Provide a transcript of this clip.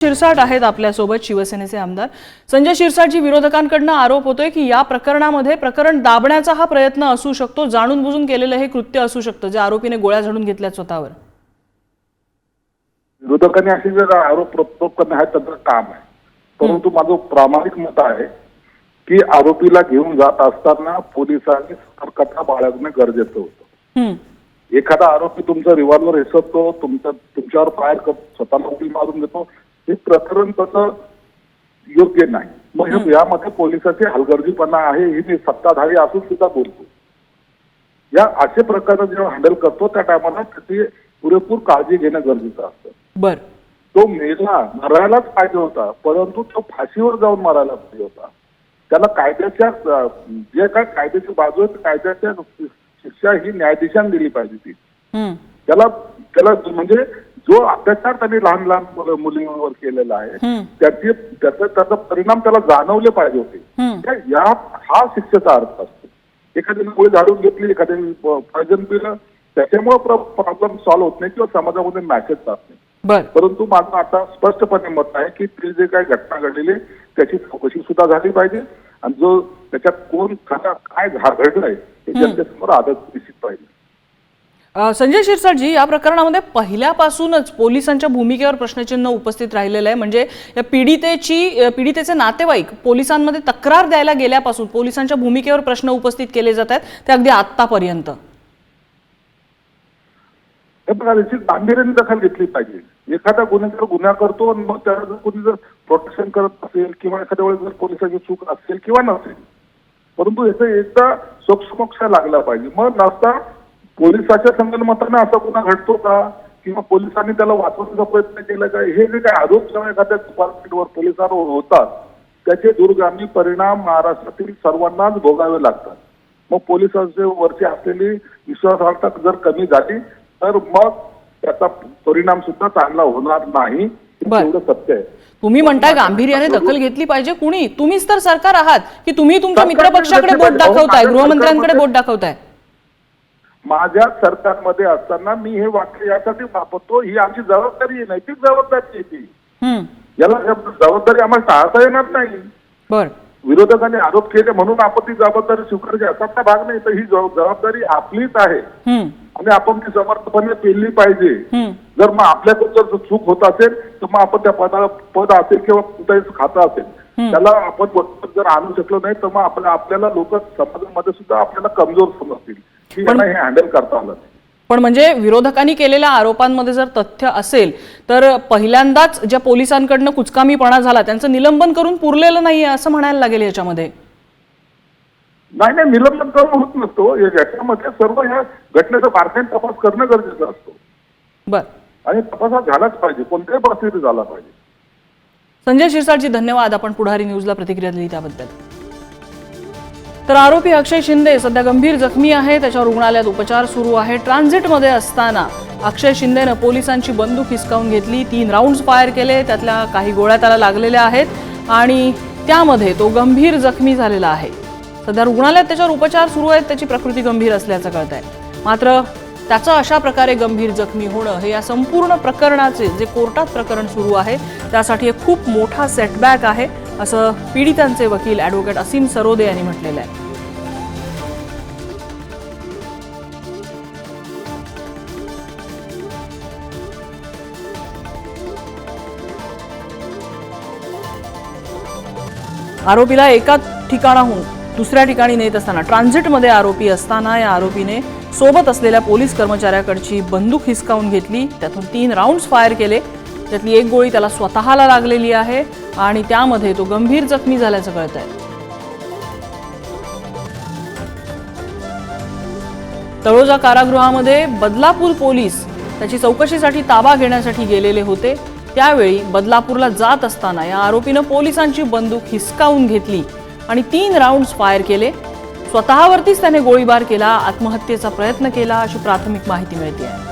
शिरसाट आहेत आपल्यासोबत शिवसेनेचे आमदार. संजय शिरसाटजी विरोधकांकडनं आरोप होतोय की या प्रकरणामध्ये प्रकरण दाबण्याचा हा प्रयत्न असू शकतो जाणून बुजून केलेलं हे कृत्य असू शकतं जे आरोपीने गोळ्या झाडून घेतल्या स्वतःवर. विरोधकांनी असे जर आरोप प्रत्यारोप करणं हे त्यांचं काम आहे. परंतु माझं प्रामाणिक मत आहे की आरोपीला घेऊन जात असताना पोलिसांनी सतर्कता बाळगणं गरजेचं होतं. हम्म, एखादा आरोपी तुमचा रिव्हॉल्वर हिसकतो तुमच्या तुमच्यावर फायर करतो स्वतःला उडी मारून देतो हे प्रकरण तसं योग्य नाही. मग यामध्ये पोलिसाची हलगर्जीपणा आहे ही मी सत्ताधारी असून सुद्धा बोलतो. या असे प्रकार जेव्हा हँडल करतो त्या टायमाला त्याची पुरेपूर काळजी घेणं गरजेचं असतं. बर. तो मेला मरायलाच पाहिजे होता परंतु तो फाशीवर जाऊन मरायला पाहिजे होता. त्याला कायद्याच्या जे काय कायद्याची बाजू आहे कायद्याच्या शिक्षा ही न्यायाधीशांनी दिली पाहिजे ती त्याला त्याला म्हणजे जो अत्याचार त्यांनी लहान लहान मुलं- मुलींवर केलेला आहे. त्याचे त्याचा त्याचा परिणाम त्याला जाणवले पाहिजे होते. या हा शिक्षेचा अर्थ असतो. एखाद्याने गोळी झाडून घेतली एखाद्याने पॉयझन पिलं त्याच्यामुळे प्रॉब्लेम सॉल्व्ह होत नाही किंवा समाजामध्ये मॅसेज जात नाही. परंतु माझं आता स्पष्टपणे मत आहे की ती जे काही घटना घडलेली त्याची चौकशी सुद्धा झाली पाहिजे. आणि जो त्याच्यात कोण खरा काय घडलंय हे जनतेसमोर आदर दिसत पाहिजे. संजय शिरसाटजी या प्रकरणामध्ये पहिल्यापासूनच पोलिसांच्या भूमिकेवर प्रश्नचिन्ह उपस्थित राहिलेलं आहे. म्हणजे या पीडितेची पीडितेचे नातेवाईक पोलिसांमध्ये तक्रार द्यायला गेल्यापासून पोलिसांच्या भूमिकेवर प्रश्न उपस्थित केले जात आहेत. ते अगदी आत्तापर्यंत. गांभीर्याने दखल घेतली पाहिजे. एखादा गुन्हेगार गुन्हा करतो आणि मग त्याला जर कोणी जर प्रोटेक्शन करत असेल किंवा एखाद्या वेळेस जर पोलिसांची चूक असेल किंवा नसेल परंतु याचा एकदा सोक्षमोक्ष लागला पाहिजे. मग नसता पोलिसाच्या संगणमताने असा गुन्हा घडतो का? किंवा पोलिसांनी त्याला वाचवण्याचा प्रयत्न केला का? हे जे काही आरोप जेव्हा एखाद्या डिपार्टमेंटवर पोलिसांवर होतात त्याचे दूरगामी परिणाम महाराष्ट्रातील सर्वांनाच भोगावे लागतात. मग पोलिसांचे वरची असलेली विश्वासार्हता जर कमी झाली तर मग त्याचा परिणाम सुद्धा चांगला होणार नाही. हे सत्य आहे. तुम्ही म्हणताय गांभीर्याने दखल घेतली पाहिजे. कुणी? तुम्हीच तर सरकार आहात की तुम्ही तुमच्या मित्रपक्षाकडे बोट दाखवताय गृहमंत्र्यांकडे बोट दाखवताय? माझ्या सरकारमध्ये असताना मी हे वाक्य यासाठी वापरतो ही आमची जबाबदारी आहे नैतिक जबाबदारी आहे ती. याला जबाबदारी आम्हाला टाळता येणार नाही. विरोधकांनी आरोप केले म्हणून आपण ती जबाबदारी स्वीकारायची असाचा भाग नाही तर ही जबाब- जबाबदारी आपलीच आहे. आणि आपण ती समर्थपणे पेलली पाहिजे. जर मग आपल्याकडून जर चूक होत असेल तर मग आपण त्या पदाला पद असेल किंवा कुठेही खातं असेल. त्याला आपण वरती जर आणू शकलो नाही तर मग आपल्या आपल्याला लोक समाजामध्ये सुद्धा आपल्याला कमजोर समजतील. की यांना हे हँडल करता आलं नाही. पण म्हणजे विरोधकांनी केलेल्या आरोपांमध्ये जर तथ्य असेल तर पहिल्यांदाच ज्या पोलिसांकडनं कुचकामीपणा झाला त्यांचं निलंबन करून पुरलेलं नाहीये असं म्हणायला लागेल याच्यामध्ये. नाही नाही निलंबन करून होत नसतो. या- याच्यामध्ये सर्व ह्या घटनेचा बारकाईने तपास करणं गरजेचं असतो. बर. आणि तपास हा झालाच पाहिजे. कोणत्याही परिस्थितीत झाला पाहिजे. संजय शिरसाटजी धन्यवाद. आपण पुढारी न्यूजला प्रतिक्रिया दिली त्याबद्दल. तर आरोपी अक्षय शिंदे सध्या गंभीर जखमी आहे त्याच्या रुग्णालयात उपचार सुरू आहे. ट्रान्झिटमध्ये असताना अक्षय शिंदेनं पोलिसांची बंदूक हिसकावून घेतली. तीन राऊंड्स फायर केले. त्यातल्या काही गोळ्या त्याला लागलेल्या आहेत. आणि त्यामध्ये तो गंभीर जखमी झालेला आहे. सध्या रुग्णालयात त्याच्यावर उपचार सुरू आहेत. त्याची प्रकृती गंभीर असल्याचं कळत आहे मात्र त्याचं अशा प्रकारे गंभीर जखमी होणं हे या संपूर्ण प्रकरणाचे जे कोर्टात प्रकरण सुरू आहे त्यासाठी एक खूप मोठा सेटबॅक आहे असं पीडितांचे वकील ॲडव्होकेट असीम सरोदे यांनी म्हटलेलं आहे. आरोपीला एका ठिकाणाहून दुसऱ्या ठिकाणी नेत असताना ट्रान्झिटमध्ये आरोपी असताना या आरोपीने सोबत असलेल्या पोलीस कर्मचाऱ्याकडची बंदूक हिसकावून घेतली. त्यातून तीन राऊंड्स फायर केले. त्यातली एक गोळी त्याला स्वतःला लागलेली आहे आणि त्यामध्ये तो गंभीर जखमी झाल्याचं कळत आहे तळोजा कारागृहामध्ये बदलापूर पोलीस त्याची चौकशीसाठी ताबा घेण्यासाठी गेलेले होते. त्यावेळी बदलापूरला जात असताना या आरोपीनं पोलिसांची बंदूक हिसकावून घेतली आणि तीन राऊंड्स फायर केले. स्वतःवरतीच त्याने गोळीबार केला आत्महत्येचा प्रयत्न केला अशी प्राथमिक माहिती मिळते आहे